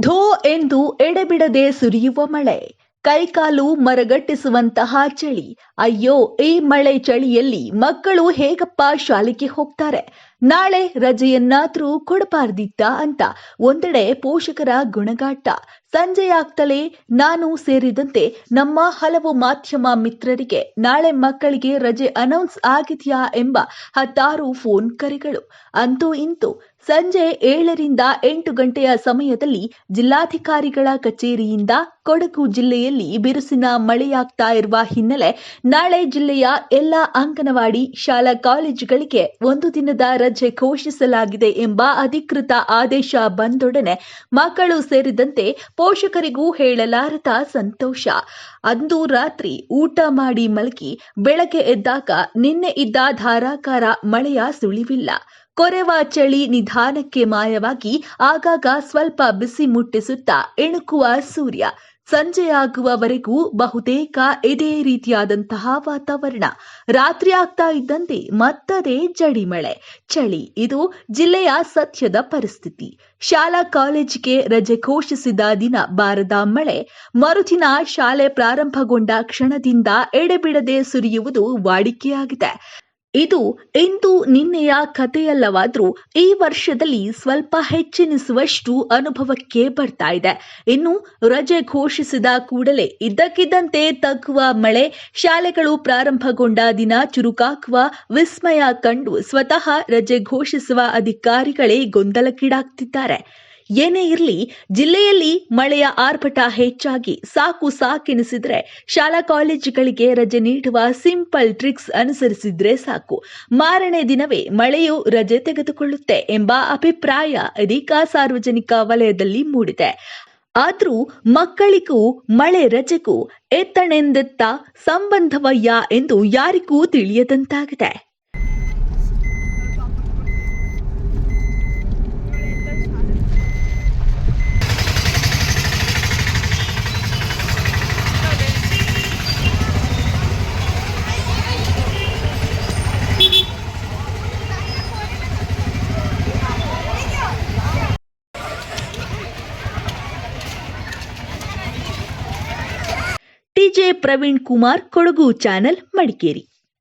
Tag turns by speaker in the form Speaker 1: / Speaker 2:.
Speaker 1: ಧೋ ಎಂದು ಎಡೆಬಿಡದೆ ಸುರಿಯುವ ಮಳೆ. ಕೈಕಾಲು ಮರಗಟ್ಟಿಸುವಂತಹ ಚಳಿ. ಅಯ್ಯೋ, ಈ ಮಳೆ ಚಳಿಯಲ್ಲಿ ಮಕ್ಕಳು ಹೇಗಪ್ಪ ಶಾಲೆಗೆ ಹೋಗ್ತಾರೆ? ನಾಳೆ ರಜೆಯನ್ನಾದ್ರೂ ಕೊಡಬಾರ್ದಿತ್ತ ಅಂತ ಒಂದೆಡೆ ಪೋಷಕರ ಗುಣಗಾಟ. ಸಂಜೆಯಾಗ್ತಲೇ ನಾನು ಸೇರಿದಂತೆ ನಮ್ಮ ಹಲವು ಮಾಧ್ಯಮ ಮಿತ್ರರಿಗೆ ನಾಳೆ ಮಕ್ಕಳಿಗೆ ರಜೆ ಅನೌನ್ಸ್ ಆಗಿದೆಯಾ ಎಂಬ ಹತ್ತಾರು ಫೋನ್ ಕರೆಗಳು. ಅಂತೂ ಇಂತು ಸಂಜೆ ಏಳರಿಂದ ಎಂಟು ಗಂಟೆಯ ಸಮಯದಲ್ಲಿ ಜಿಲ್ಲಾಧಿಕಾರಿಗಳ ಕಚೇರಿಯಿಂದ ಕೊಡಗು ಜಿಲ್ಲೆಯಲ್ಲಿ ಬಿರುಸಿನ ಮಳೆಯಾಗ್ತಾ ಇರುವ ಹಿನ್ನೆಲೆ ನಾಳೆ ಜಿಲ್ಲೆಯ ಎಲ್ಲಾ ಅಂಗನವಾಡಿ ಶಾಲಾ ಕಾಲೇಜುಗಳಿಗೆ ಒಂದು ದಿನದ ರಜೆ ಘೋಷಿಸಲಾಗಿದೆ ಎಂಬ ಅಧಿಕೃತ ಆದೇಶ ಬಂದೊಡನೆ ಮಕ್ಕಳು ಸೇರಿದಂತೆ ಪೋಷಕರಿಗೂ ಹೇಳಲಾರದ ಸಂತೋಷ. ಅಂದು ರಾತ್ರಿ ಊಟ ಮಾಡಿ ಮಲಗಿ ಬೆಳಗ್ಗೆ ಎದ್ದಾಗ ನಿನ್ನೆ ಇದ್ದ ಧಾರಾಕಾರ ಮಳೆಯ ಸುಳಿವಿಲ್ಲ. ಕೊರೆವ ಚಳಿ ನಿಧಾನಕ್ಕೆ ಮಾಯವಾಗಿ ಆಗಾಗ ಸ್ವಲ್ಪ ಬಿಸಿ ಮುಟ್ಟಿಸುತ್ತಾ ಇಣುಕುವ ಸೂರ್ಯ. ಸಂಜೆಯಾಗುವವರೆಗೂ ಬಹುತೇಕ ಇದೇ ರೀತಿಯಾದಂತಹ ವಾತಾವರಣ. ರಾತ್ರಿ ಆಗ್ತಾ ಇದ್ದಂತೆ ಮತ್ತದೇ ಜಡಿಮಳೆ. ಚಳಿ, ಇದು ಜಿಲ್ಲೆಯ ಸತ್ಯದ ಪರಿಸ್ಥಿತಿ. ಶಾಲಾ ಕಾಲೇಜಿಗೆ ರಜೆ ಘೋಷಿಸಿದ ದಿನ ಬಾರದ ಮಳೆ. ಮರುದಿನ ಶಾಲೆ ಪ್ರಾರಂಭಗೊಂಡ ಕ್ಷಣದಿಂದ ಎಡೆಬಿಡದೆ ಸುರಿಯುವುದು ವಾಡಿಕೆಯಾಗಿದೆ. ಇದು ಇಂದು ನಿನ್ನೆಯ ಕಥೆಯಲ್ಲವಾದ್ರೂ ಈ ವರ್ಷದಲ್ಲಿ ಸ್ವಲ್ಪ ಹೆಚ್ಚೆನಿಸುವಷ್ಟು ಅನುಭವಕ್ಕೆ ಬರ್ತಾ ಇದೆ. ಇನ್ನು ರಜೆ ಘೋಷಿಸಿದ ಕೂಡಲೇ ಇದ್ದಕ್ಕಿದ್ದಂತೆ ತಗ್ಗುವ ಮಳೆ, ಶಾಲೆಗಳು ಪ್ರಾರಂಭಗೊಂಡ ದಿನ ಚುರುಕಾಕುವ ವಿಸ್ಮಯ ಕಂಡು ಸ್ವತಃ ರಜೆ ಘೋಷಿಸುವ ಅಧಿಕಾರಿಗಳೇ ಗೊಂದಲಕ್ಕೀಡಾಗ್ತಿದ್ದಾರೆ. ಏನೇ ಇರಲಿ, ಜಿಲ್ಲೆಯಲ್ಲಿ ಮಳೆಯ ಆರ್ಭಟ ಹೆಚ್ಚಾಗಿ ಸಾಕು ಸಾಕೆನಿಸಿದ್ರೆ ಶಾಲಾ ಕಾಲೇಜುಗಳಿಗೆ ರಜೆ ನೀಡುವ ಸಿಂಪಲ್ ಟ್ರಿಕ್ಸ್ ಅನುಸರಿಸಿದ್ರೆ ಸಾಕು. ಮಾರನೇ ದಿನವೇ ಮಳೆಯು ರಜೆ ತೆಗೆದುಕೊಳ್ಳುತ್ತೆ ಎಂಬ ಅಭಿಪ್ರಾಯ ಅಧಿಕ ಸಾರ್ವಜನಿಕ ವಲಯದಲ್ಲಿ ಮೂಡಿದೆ. ಆದರೂ ಮಕ್ಕಳಿಗೂ ಮಳೆ ರಜೆಗೂ ಎತ್ತಣೆಂದೆತ್ತ ಸಂಬಂಧವಯ್ಯ ಎಂದು ಯಾರಿಗೂ ತಿಳಿಯದಂತಾಗಿದೆ. TJ Praveen Kumar Kodagu channel Madikeri.